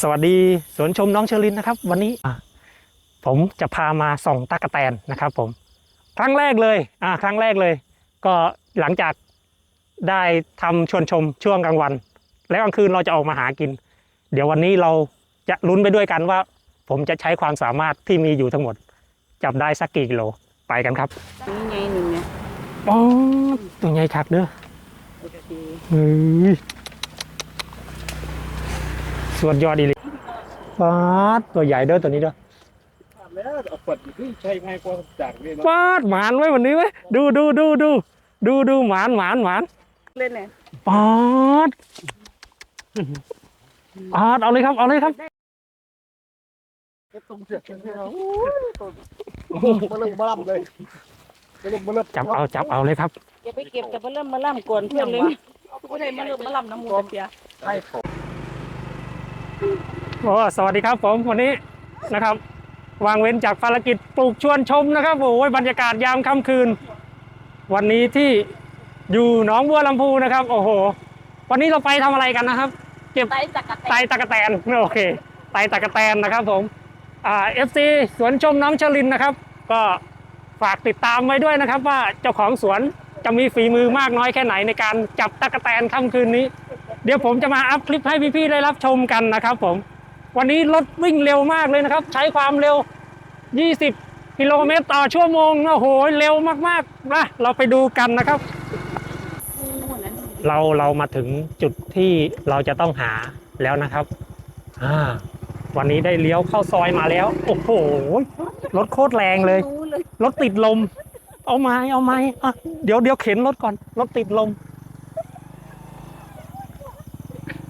สวัสดีสวนชมน้องเชอรินนะครับ วันนี้อะผมจะพามาส่องตากแตนนะครับ ผม ครั้งแรกเลยอ่าครั้งแรกเลย ก็หลังจากได้ทำชวนชมช่วงกลางวัน แล้วกลางคืนเราจะออกมาหากิน เดี๋ยววันนี้เราจะลุ้นไปด้วยกันว่า ผมจะใช้ความสามารถที่มีอยู่ทั้งหมด จับได้สักกี่กิโลไปกันครับนี่ไงหนึ่งเนี่ยอ๋อตัวใหญ่คักเด้อโอเคเฮ้ย สวดยอดดีเลยฟาดตัวใหญ่เด้อตัวนี้เด้อแล้วเอาขวดที่ใช้ง่ายกว่าจากนี่เนาะฟาดหมานไว้วันนี้ไว้ยดูดูดูดูดูดูหมานหมานหมานเล่นเนี่ยปาดปาดเอาเลยครับเอาเลยครับตรงเสือกเสือกโอ้โหมาเริ่มมาล่ำเลยมาเริ่มมาเริ่มจับเอาจับเอาเลยครับอย่าไปเก็บแต่มาเริ่มมาล่ำก่อนเพื่อนเลยไม่ได้มาเริ่มมาล่ำน้ำมูกเปียใช่ผม โอ้สวัสดีครับผมวันนี้นะครับ วางเว้นจากภารกิจปลูกชวนชมนะครับโอ้ยบรรยากาศยามค่ำคืน วันนี้ที่อยู่หนองบัวลำพูนะครับ โอ้โห วันนี้เราไปทำอะไรกันนะครับ เก็บไตจักรไตตะกะแตนโอเคไตตะกะแตนนะครับผมอ่าเอฟซีสวนชมน้องชลินนะครับ ก็ฝากติดตามไว้ด้วยนะครับ ว่าเจ้าของสวนจะมีฝีมือมากน้อยแค่ไหนในการจับตะกะแตนค่ำคืนนี้ เดี๋ยวผมจะมาอัพคลิปให้พี่ๆได้รับชมกันนะครับผม วันนี้รถวิ่งเร็วมากเลยนะครับ ใช้ความเร็ว 20 กิโลเมตรต่อชั่วโมงโอ้โหเร็วมากๆนะเราไปดูกันนะครับ เราเรามาถึงจุดที่เราจะต้องหาแล้วนะครับอ่าวันนี้ได้เลี้ยวเข้าซอยมาแล้ว โอ้โหรถโคตรแรงเลยรู้เลยรถติดลม เอาไม้เอาไม้อะเดี๋ยวเดี๋ยวเข็นรถก่อนรถติดลม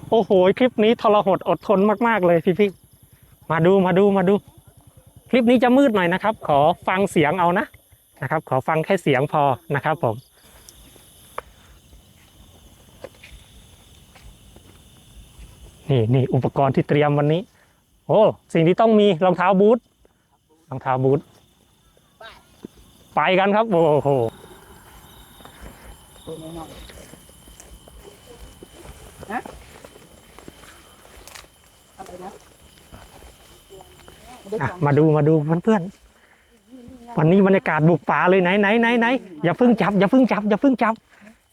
โอ้โห คลิปนี้ทรหดอดทนมากๆเลยพี่พี่ๆมาดูมาดูมาดู คลิปนี้จะมืดหน่อยนะครับ ขอฟังเสียงเอานะนะครับ ขอฟังแค่เสียงพอนะครับผมนี่นี่อุปกรณ์ที่เตรียมวันนี้ โอ้สิ่งที่ต้องมีรองเท้าบูทรองเท้าบูทไปกันครับ โอ้โหนะ อะมาดูมาดูเพื่อนๆวันนี้บรรยากาศบุกป่าเลยไหนไหนไหนไหนอย่าเพิ่งจับอย่าเพิ่งจับอย่าเพิ่งจับ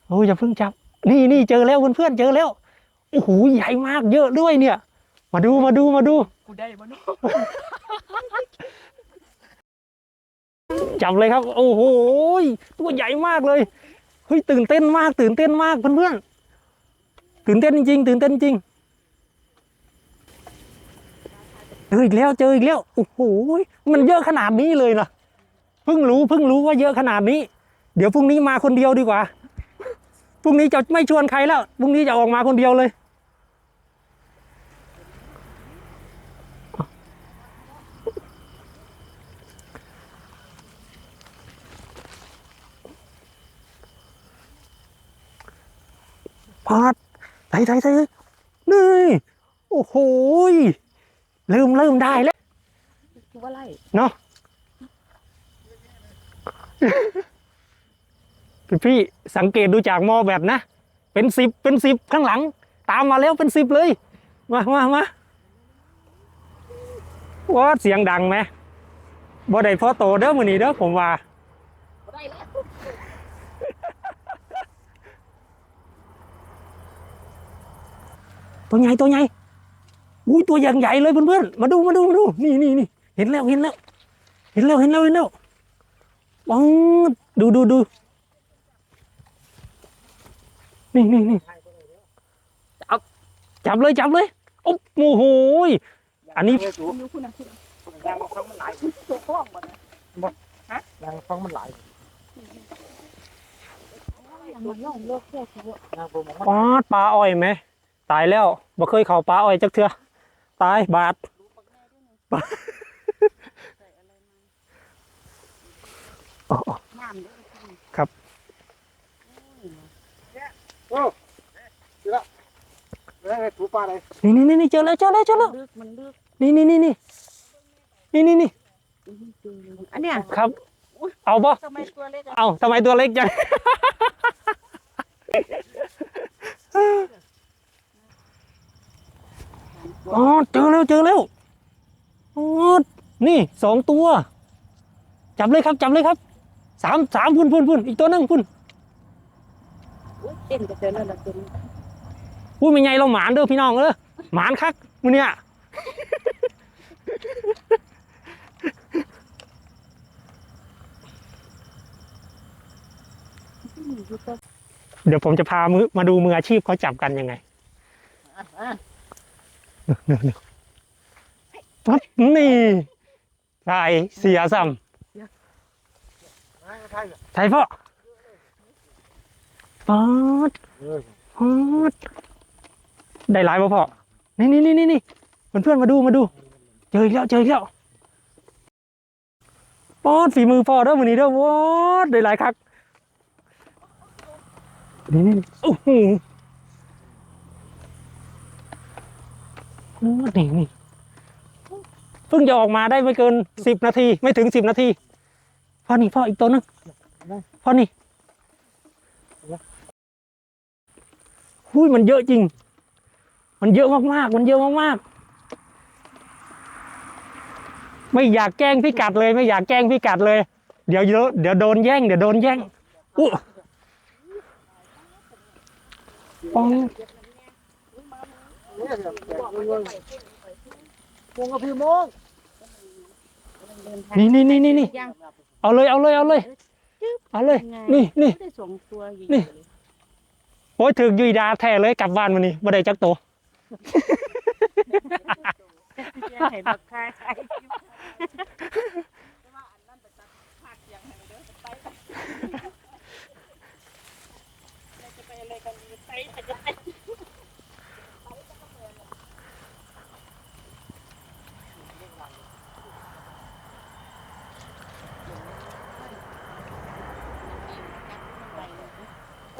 โอ้ยอย่าเพิ่งจับ นี่นี่เจอแล้วเพื่อนๆเจอแล้วโอ้โหใหญ่มากเยอะด้วยเนี่ย มาดูมาดูมาดูกูได้บ้านาะจับเลยครับ โอ้โหตัวใหญ่มากเลยเฮ้ยตื่นเต้นมาก ตื่นเต้นมากเพื่อนๆตื่นเต้นจริงๆตื่นเต้นจริง เจออีกแล้วเจออีกแล้วโอ้โหมันเยอะขนาดนี้เลยนะเพิ่งรู้เพิ่งรู้ว่าเยอะขนาดนี้ เดี๋ยวพรุ่งนี้มาคนเดียวดีกว่าพรุ่งนี้จะไม่ชวนใครแล้วพรุ่งนี้จะออกมาคนเดียวเลยพาดไทยไทยไทยนี่ โอ้โห ยเริ่มเริ่มได้แล้วคือว่าไล่เนาะพี่พี่สังเกตดูจากมอแบบนะ เป็นสิบเป็นสิบข้างหลัง ตามมาแล้วเป็นสิบเลย มามามาว้าเสียงดังไหมบ่ได้พอโตเด้อมือนี้เด้อผมว่าได้แล้วตัวใหญ่ตัวใหญ่ อุ้ยตัวอย่างใหญ่เลยเพื่อนๆมาดูมาดูมาดูนี่นี่นี่เห็นแล้วเห็นแล้ว เห็นแล้วเห็นแล้วเห็นแล้ววังดูดูดูนี่นี่นี่จับจับเลยจับเลยโอ้โหยอันนี้นิ้วคุณนะคุณยางฟังมันไหลตัวข้องมันนะยางฟังมันไหลมันย่องเลิกแค่คือยางผมมันปลาดปลาอ้อยไหมตายแล้วบ่เคยเข้าปลาอ้อยจักเทื่อ ตายบาดอ๋อน้ำเด้อแล้วถูปลาอะไรนี่นี่นี่นี่เจอแล้วเจอแล้วเจอแล้วลึกมันลึกนี่นี่นี่นี่นี่นี่นี่อันเนี้ยครับ เอาปะทำไมตัวเล็กอะเอาทำไมตัวเล็กจังเอ๋อเจอแล้วเจอแล้วอ๋อนี่สองตัว จับเลยครับจับเลยครับสามสามพุ่นพุ่นพุ่นอีกตัวหนึงพุ่นอุ๊ยเต้นกับเจอแล้วนะตัวนี้พุ่นเป็นไงเราหมานเด้อพี่น้องเออหมานคักมือเนี่ยเดี๋ยวผมจะพามือมาดูมืออาชีพเขาจับกันยังไง ปั๊บนี่ใส่เสียซ้ำไทยพ่อป๊อดป๊อดได้หลายป่ะพ่อนี่นี่นี่นี่นี่เพื่อนเพื่อนมาดูมาดู เจออีกแล้วเจออีกแล้วป๊อดฝีมือพ่อเด้อมือนี้เด้อวอดได้หลายคักนี่นี่โอ้โหโอ้ นี่นี่เพิ่งจะออกมาได้ไม่เกินสิบนาที ไม่ถึงสิบนาทีพ่อนี่พ่ออีกตัวนึงพ่อนี่หุ้ยมันเยอะจริง มันเยอะมากๆ มันเยอะมากๆ ไม่อยากแกล้งพี่กัดเลย ไม่อยากแกล้งพี่กัดเลย เดี๋ยวเยอะเดี๋ยวโดนแย่ง เดี๋ยวโดนแย่งอู้ปอง วงกับพี่โมงนี่นี่นี่นี่นี่เอาเลยเอาเลยเอาเลยเอาเลย นี่นี่นี่โอ้ยถึงยุยดาแท้เลยกลับบ้านมานี่บ่ได้จักโตว เห็นแบบ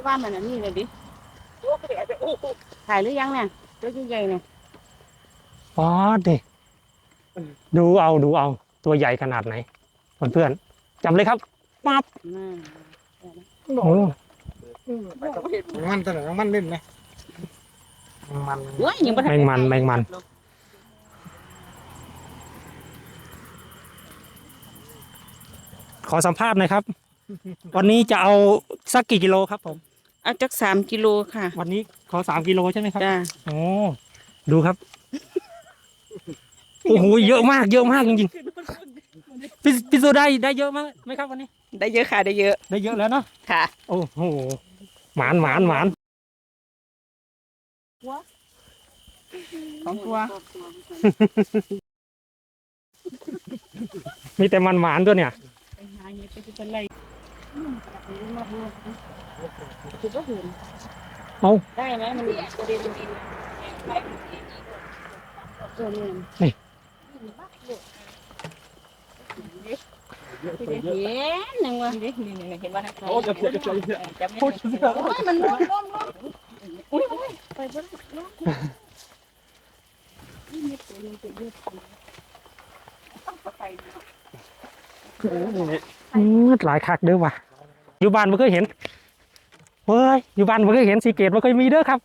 คล้ายเพราะว่ามันอันนี้เลยดิถ่ายหรือยังเนี่ยตัวใหญ่เนี่ยอ๋อดิดูเอาดูเอา ตัวใหญ่ขนาดไหนเพื่อนๆจำเลยครับปั๊บน่าโอ้มันตัวไหนมันเล่นไหมมันแมงมันแมงมันขอสัมภาษณ์หน่อยครับ วันนี้จะเอาสักกี่กิโลครับผม เอาจักสามกิโลค่ะ วันนี้ขอสามกิโลใช่ไหมครับจ้า โอ้ดูครับ โอ้โหเยอะมาก เยอะมากจริงๆพี่พี่โซได้ได้เยอะมากไหมครับวันนี้ ได้เยอะค่ะได้เยอะได้เยอะแล้วเนาะค่ะ โอ้โหหมานหมานหมานสองตัวมีแต่มันหมานด้วยเนี่ย ไปหาเงี้ยไปเป็นไรคือก็เห็นเอาได้ไหมมันประเด็นมันตัวนี้นี่เห็นยังวะนี่นี่เห็นว่าโอ้จะเสียจะเสียจับไม่ได้โอ้ยมันล้มล้มล้มอุ้ยไปบ่ได้ล้มนี่มีตัวนึงตัวเยอะต้องไปอืดหลายคักเด้อว่ะอยู่บ้านไม่เคยเห็น เฮ้ยอยู่บ้านไม่เคยเห็นสีเกตไม่เคยมีเด้อครับ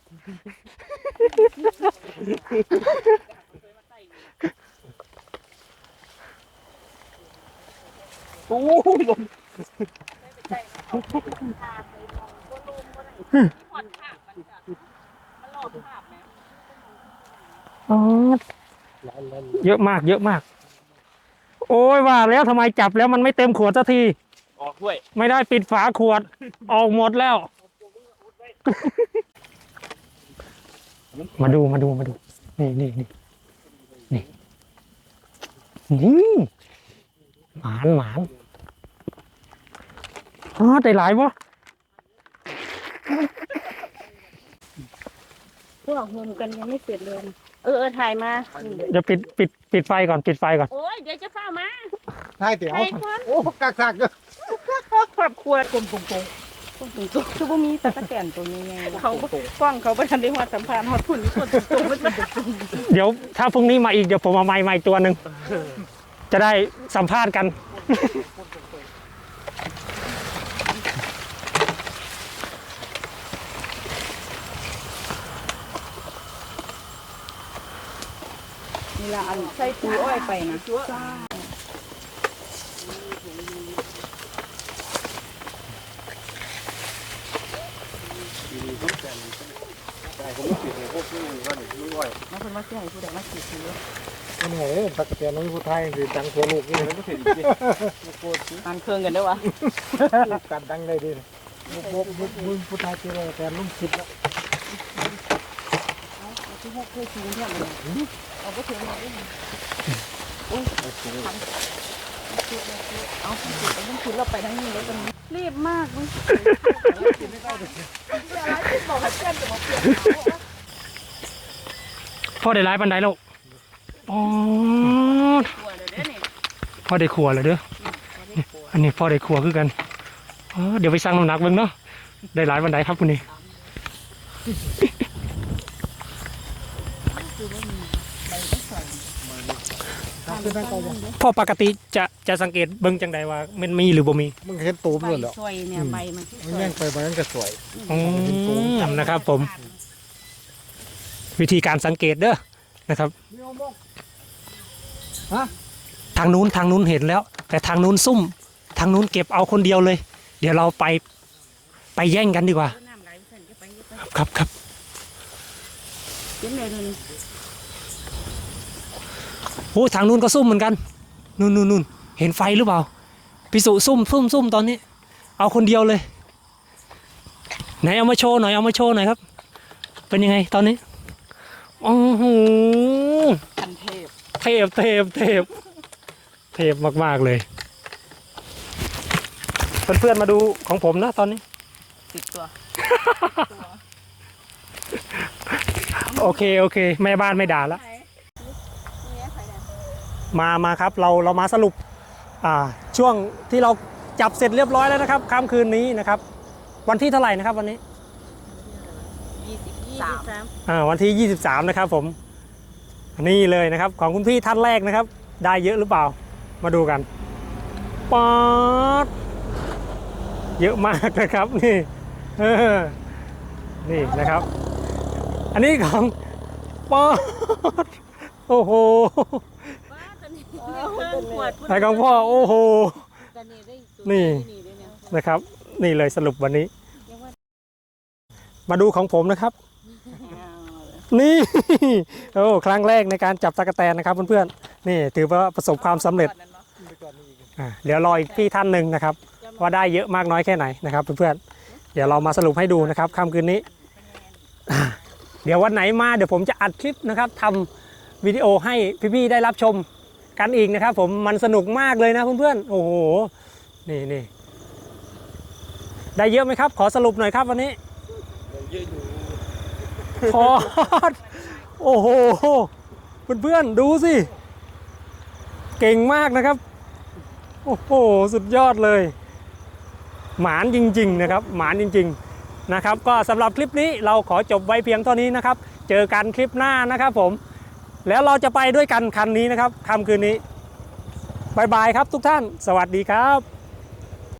โอ้ยลมอ๋อเยอะมาก เยอะมาก โอ้ยว่าแล้วทำไมจับแล้วมันไม่เต็มขวดสักที ออกด้วย ไม่ได้ปิดฝาขวด ออกหมดแล้ว มาดูมาดูมาดู นี่นี่นี่นี่นี่หมานหมานอ๋อได้หลายวะพวกงมกันยังไม่เสร็จเลย เออเออถ่ายมาเดี๋ยวปิดปิดปิดไฟก่อนปิดไฟก่อน โอ้ยเดี๋ยวจะเข้ามาใช่เตี๋ยวถ่ายคนโอ้กักกักครอบครัวกลมกลม กลมตัวคือว่ามีตะกะแตนตัวนี้ไงเขากล้องเขาไปทันได้หัวสัมภาษณ์ฮอดพุ่นคนตรงมันเป็นตรงเดี๋ยวถ้าพรุ่งนี้มาอีกเดี๋ยวผมเอาไม้มาอีกตัวหนึ่งจะได้สัมภาษณ์กัน นี่ละอันใส่ปูอ้อยไปนะ แต่ผ มไม่เลยพวกนี้ว่าหนึ่งนี่ว่าเสิให้ผู้ใดมาสิซื้อมันเหตะกะแตนน้องผู้ไทยคือดังทั่วโลกนี่แล้วก็เห็นจริงอันเครื่องกันด้อวะการดังได้ดีมุกมุกมุกผู้ไทยเจอแต่ลุ่มคิดแล้วที่หกเคยซื้อเนี่ยมันเอาบ่ถึงมาด้วยอุ้ยเอาสิไปต้องคิดเราไปทางนี้แล้วกันรีบมากมึงอะไรที่บอกให้เพื่อนจะมาเปลี่ยน พ่อได้ร้ายปันไดแล้วอ๋อตัวเดี๋ยวเด้อนี่พ่อได้ครัวเลยเด้อ อันนี้พ่อได้ครัวคือกันอ๋อเดี๋ยวไปสั่งน้ำหนักเบิ่งเนาะ ได้ร้ายปันไดครับคุณนี่ครับเป็นนั่งเก่าบ่พ่อปกติจะจะสังเกตเบิ่งจังใดว่ามันมีหรือบ่มีมึงเห็นตูมใบเลยเหรอซอยเนี่ยใบมันมันย่างไปมันก็สวยอืมนะครับผม วิธีการสังเกตเด้อนะครับฮะทางนู้นทางนู้นเห็นแล้ว แต่ทางนู้นซุ่ม ทางนู้นเก็บเอาคนเดียวเลย เดี๋ยวเราไปไปแย่งกันดีกว่าน้ำไหลเส้นก็ไปก็ไปครับครับเย็นเลยเลยโอ้ทางนู้นก็ซุ่มเหมือนกันนู่นนู่นนู่นเห็นไฟหรือเปล่าพิสุซุ่มซุ่มซุ่มตอนนี้ เอาคนเดียวเลย ไหนเอามาโชว์หน่อยเอามาโชว์หน่อยครับ เป็นยังไงตอนนี้ โอ้โหคันเทพเทพเทพเทพเทพมาก ๆ เลย เพื่อนๆมาดูของผมนะตอนนี้ ติดตัว โอเค โอเค แม่บ้านไม่ด่าแล้วมามาครับ เราเรามาสรุป อ่า ช่วงที่เราจับเสร็จเรียบร้อยแล้วนะครับค่ำคืนนี้นะครับ วันที่เท่าไหร่นะครับวันนี้ยี่สิบสาม อ่าวันที่ 23 นะครับผม นี่เลยนะครับ ของคุณพี่ท่านแรกนะครับ ได้เยอะหรือเปล่า มาดูกันป๊อดเยอะมากนะครับนี่เออนี่นะครับ อันนี้ของป๊อดโอ้โหขวดไอ้ของพ่อโอ้โหนี่นี่ด้วยเนี่ยนะครับ นี่เลยสรุปวันนี้ มาดูของผมนะครับ นี่โอ้ครั้งแรกในการจับตะกแตนนะครับเพื่อนๆนี่ถือว่าประสบความสำเร็จอะเดี๋ยวรออีกพี่ท่านหนึ่งนะครับ ว่าได้เยอะมากน้อยแค่ไหนนะครับเพื่อนๆเดี๋ยวเรามาสรุปให้ดูนะครับค่ำคืนนี้ เดี๋ยววันไหนมาเดี๋ยวผมจะอัดคลิปนะครับทำวิดีโอให้พี่ๆได้รับชมกันอีกนะครับ ผมมันสนุกมากเลยนะเพื่อนๆโอ้โหนี่นี่ได้เยอะไหมครับ ขอสรุปหน่อยครับวันนี้เยอะอยู่ พอดโอ้โหเพื่อนๆดูสิ เก่งมากนะครับ โอ้โห สุดยอดเลย หมานจริง ๆ นะครับ หมานจริง ๆ นะครับ ก็สำหรับคลิปนี้เราขอจบไว้เพียงเท่านี้นะครับ เจอกันคลิปหน้านะครับผม แล้วเราจะไปด้วยกันคันนี้นะครับค่ำคืนนี้บายบายครับทุกท่าน สวัสดีครับ